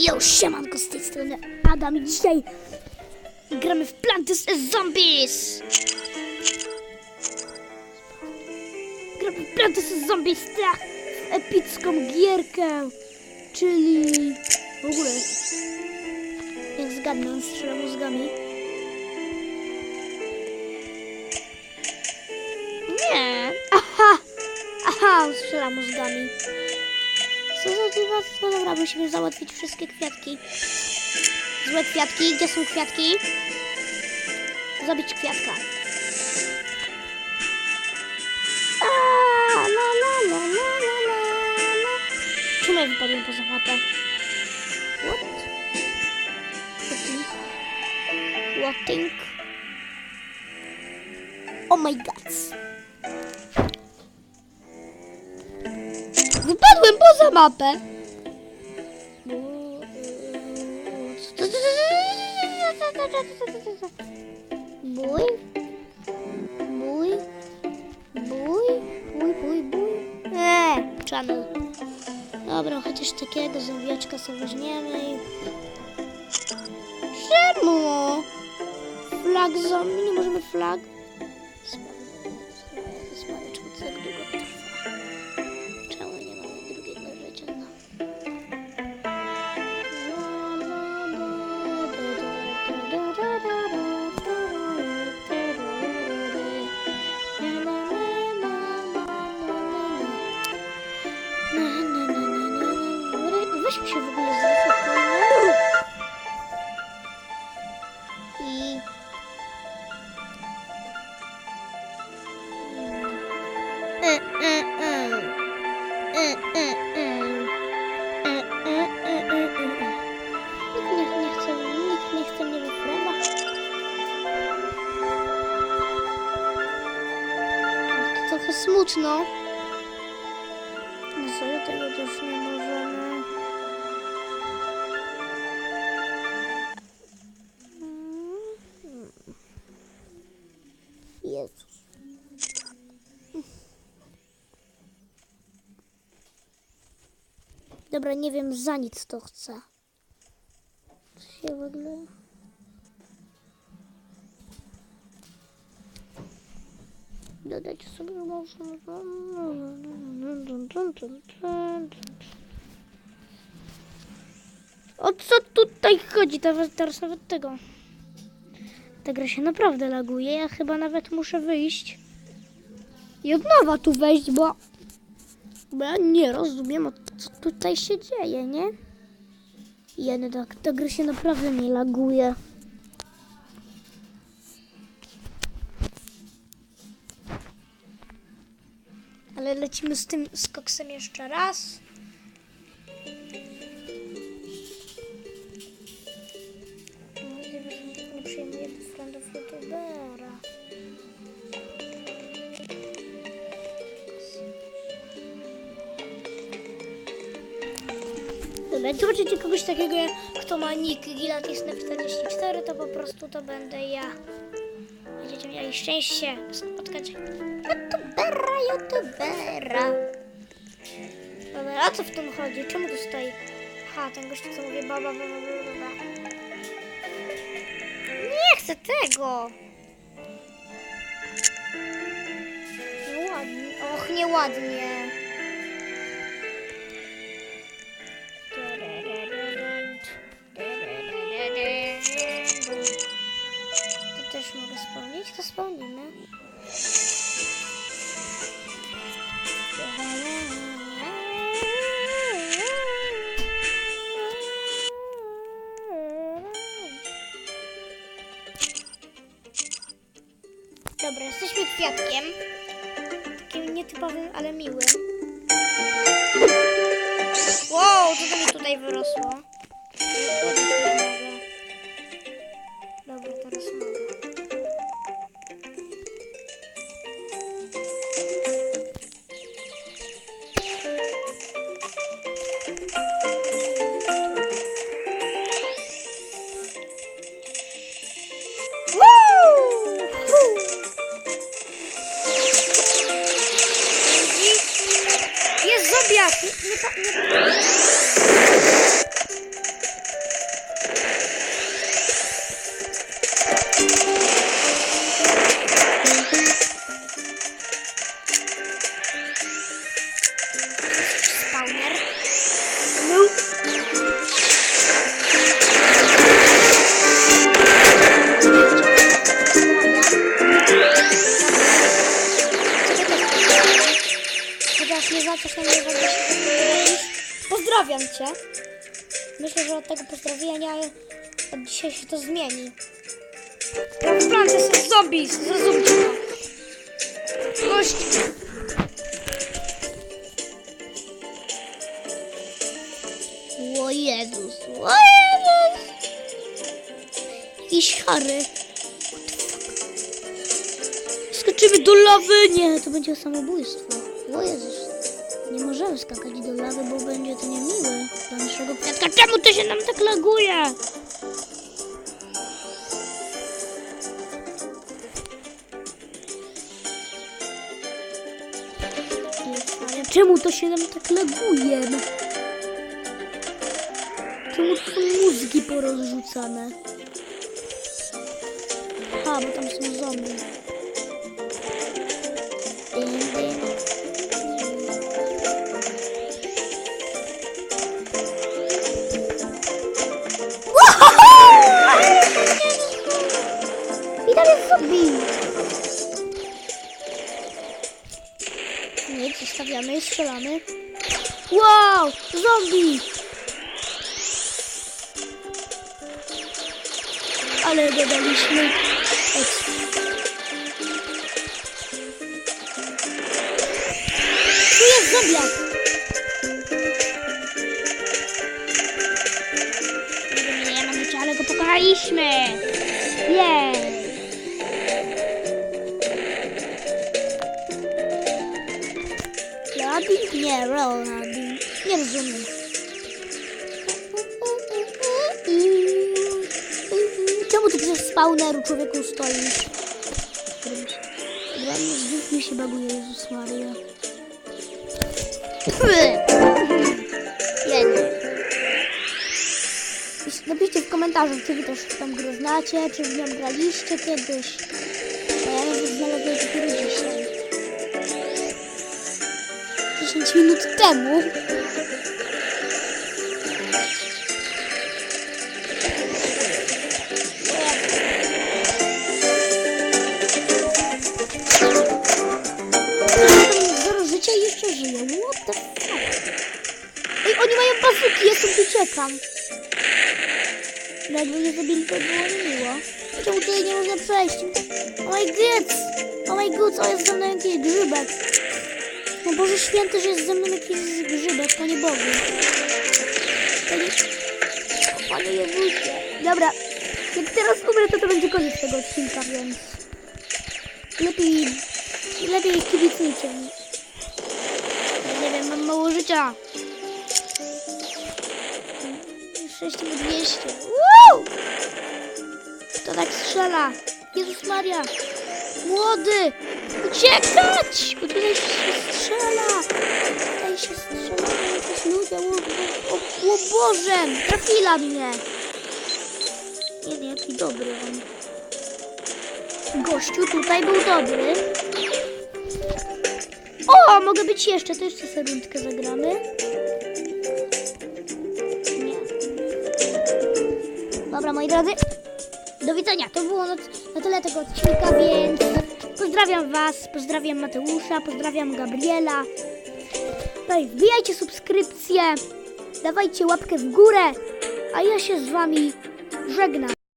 Jo, siemanko z tej strony Adam i dzisiaj gramy w Planty vs Zombies. Gramy w Planty vs Zombies, tak, w epicką gierkę, czyli w ogóle, jak zgadnę, on strzela mózgami. Nie, aha, aha, on strzela mózgami. Dziwactwo? Dobra, musimy załatwić wszystkie kwiatki. Złe kwiatki, gdzie są kwiatki? Zabić kwiatka. A, la, la, la, la, la, la, la. Czemu ja wypadłem poza mapę? What? What? What? Oh my god. Wypadłem poza mapę. Bój. Bój. Bój. Bój, bój, bój. Eee, channel. Dobra, chociaż takiego zombiaczka sobie weźmiemy i... Czemu? Flag zombie, nie możemy flag? Spanie, czemu to Weźmy się w ogóle zaspokojmy. I... Nie, nie chce, nikt nie chce mnie wyfrenda. To trochę smutno. No sobie tego też nie możemy. Jezus. Dobra, nie wiem, za nic to chcę. Co się w ogóle... Sobie można... O co tutaj chodzi? Teraz, teraz nawet tego... Ta gra się naprawdę laguje. Ja chyba nawet muszę wyjść i od nowa tu wejść, bo bo ja nie rozumiem, co tutaj się dzieje, nie? Jednak ta gra się naprawdę nie laguje. Ale lecimy z tym skoksem jeszcze raz. Jak zobaczycie kogoś takiego, kto ma nick Gilatis na 44, to po prostu to będę ja. Będziecie mieli szczęście spotkać youtubera, youtubera. Dobra, a co w tym chodzi? Czemu tu stoi? Ha, ten gość co mówi baba, baba, baba. Nie chcę tego! Nieładnie. Och, nieładnie. Dobra, jesteśmy kwiatkiem. Takim nietypowym, ale miłym. Wow, co to mi tutaj wyrosło? ya nie, tak nie. Spawner. Nope. Pozdrawiam cię. Myślę, że od tego pozdrowienia od dzisiaj się to zmieni. W plance są zombie, zrozumcie to. O Jezus, o Jezus. Jakiś chary. Skoczymy do lawy! Nie, to będzie samobójstwo. O Jezus. Nie możemy skakać do lawy, bo będzie to niemiłe dla naszego kwiatka. Czemu to się nam tak laguje? Ale czemu to się nam tak laguje? Czemu to są mózgi porozrzucane? A, bo tam są zombie. Nic, zostawiamy i strzelamy. Wow! Zombie! Ale dodaliśmy ekstra. Tu jest zombiak! Nie ale go pokonaliśmy! Jej! Nie, rozumiem. Czemu ty przez spawneru człowieku stoisz? Dla mnie znów mi się baguje, Jezus Maria. Napiszcie w komentarzu, czy wy też tą grę znacie, czy w nią graliście kiedyś. 10 minut temu. Zero życia i jeszcze żyje. What the fuck? Ej, oni mają bazuki, ja stąd uciekam. Jakby nie zabili, to było miło. Czemu tutaj nie można przejść? Oh my god! Oh my god, o jest ze mną jakiś grzybek. No Boże Święty, że jest ze mną jakiś grzybek, Panie Bogu. Panie, Panie Jezusie. Dobra, jak teraz umrę, to to będzie koniec tego odcinka, więc... Lepiej, lepiej kibicujcie mi. Nie wiem, mam mało życia. 6200. Woo! Kto tak strzela? Jezus Maria! Młody! Uciekać! Bo tutaj się strzela! Tutaj się strzela jakieś ludzie. O, o, o, o Boże! Trafiła mnie! Nie wiem, jaki dobry on. Gościu tutaj był dobry. O, mogę być jeszcze. To jeszcze sobie rundkę zagramy. Nie. Dobra, moi drodzy. Do widzenia. To było na, na tyle tego odcinka, więc pozdrawiam Was, pozdrawiam Mateusza, pozdrawiam Gabriela. No i wbijajcie subskrypcję, dawajcie łapkę w górę, a ja się z Wami żegnam.